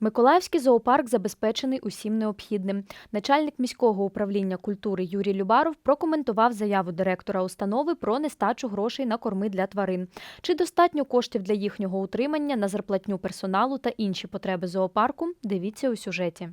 Миколаївський зоопарк забезпечений усім необхідним. Начальник міського управління культури Юрій Любаров прокоментував заяву директора установи про нестачу грошей на корми для тварин. Чи достатньо коштів для їхнього утримання на зарплатню персоналу та інші потреби зоопарку? Дивіться у сюжеті.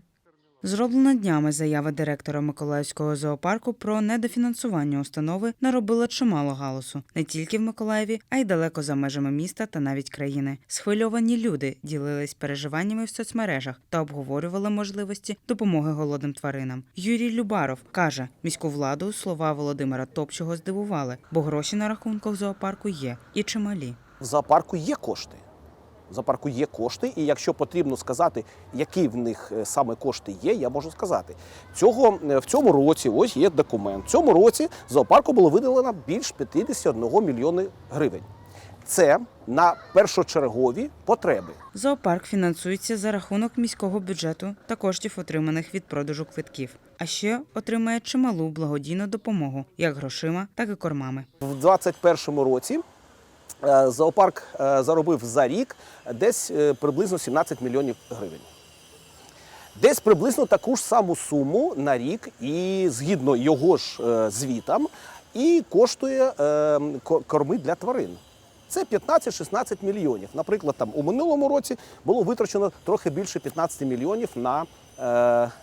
Зроблена днями заява директора Миколаївського зоопарку про недофінансування установи наробила чимало галасу не тільки в Миколаєві, а й далеко за межами міста та навіть країни. Схвильовані люди ділились переживаннями в соцмережах та обговорювали можливості допомоги голодним тваринам. Юрій Любаров каже, міську владу слова Володимира Топчого здивували, бо гроші на рахунках зоопарку є і чималі. В зоопарку є кошти. Зоопарку є кошти, і якщо потрібно сказати, які в них е, саме кошти є, я можу сказати. Цього, е, в цьому році ось є документ. В цьому році зоопарку було виділено більш 51 мільйони гривень. Це на першочергові потреби. Зоопарк фінансується за рахунок міського бюджету та коштів, отриманих від продажу квитків. А ще отримає чималу благодійну допомогу, як грошима, так і кормами. В 2021 році зоопарк е, заробив за рік десь е, приблизно 17 мільйонів гривень. Десь приблизно таку ж саму суму на рік, і згідно його ж е, звітам, і коштує е, корми для тварин. Це 15-16 мільйонів. Наприклад, там у минулому році було витрачено трохи більше 15 мільйонів на, е,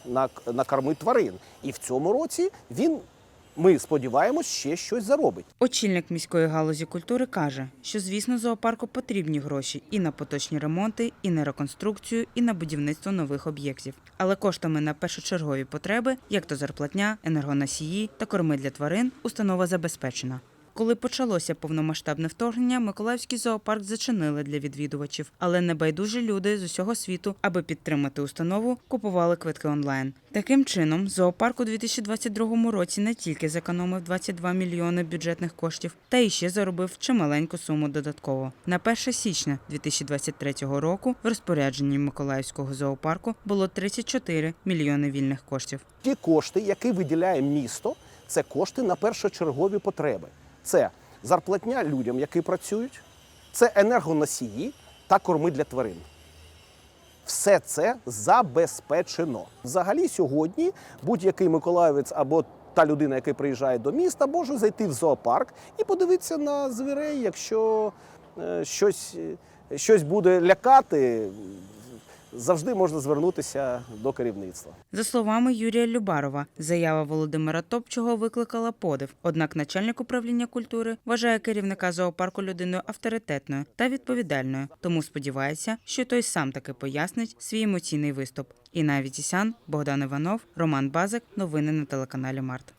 на, на корми тварин. І в цьому році він, ми сподіваємось, ще щось заробить. Очільник міської галузі культури каже, що звісно зоопарку потрібні гроші і на поточні ремонти, і на реконструкцію, і на будівництво нових об'єктів. Але коштами на першочергові потреби, як то зарплатня, енергоносії та корми для тварин, установа забезпечена. Коли почалося повномасштабне вторгнення, Миколаївський зоопарк зачинили для відвідувачів, але небайдужі люди з усього світу, аби підтримати установу, купували квитки онлайн. Таким чином, зоопарк у 2022 році не тільки зекономив 22 мільйони бюджетних коштів, та й ще заробив чималеньку суму додатково. На 1 січня 2023 року в розпорядженні Миколаївського зоопарку було 34 мільйони вільних коштів. Ті кошти, які виділяє місто, це кошти на першочергові потреби. Це зарплатня людям, які працюють, це енергоносії та корми для тварин. Все це забезпечено. Взагалі, сьогодні будь-який миколаївець або та людина, яка приїжджає до міста, може зайти в зоопарк і подивитися на звірей, якщо е, щось, щось буде лякати. Завжди можна звернутися до керівництва. За словами Юрія Любарова, заява Володимира Топчого викликала подив. Однак начальник управління культури вважає керівника зоопарку людиною авторитетною та відповідальною, тому сподівається, що той сам таки пояснить свій емоційний виступ. Інна Вітісян, Богдан Іванов, Роман Базик. Новини на телеканалі Март.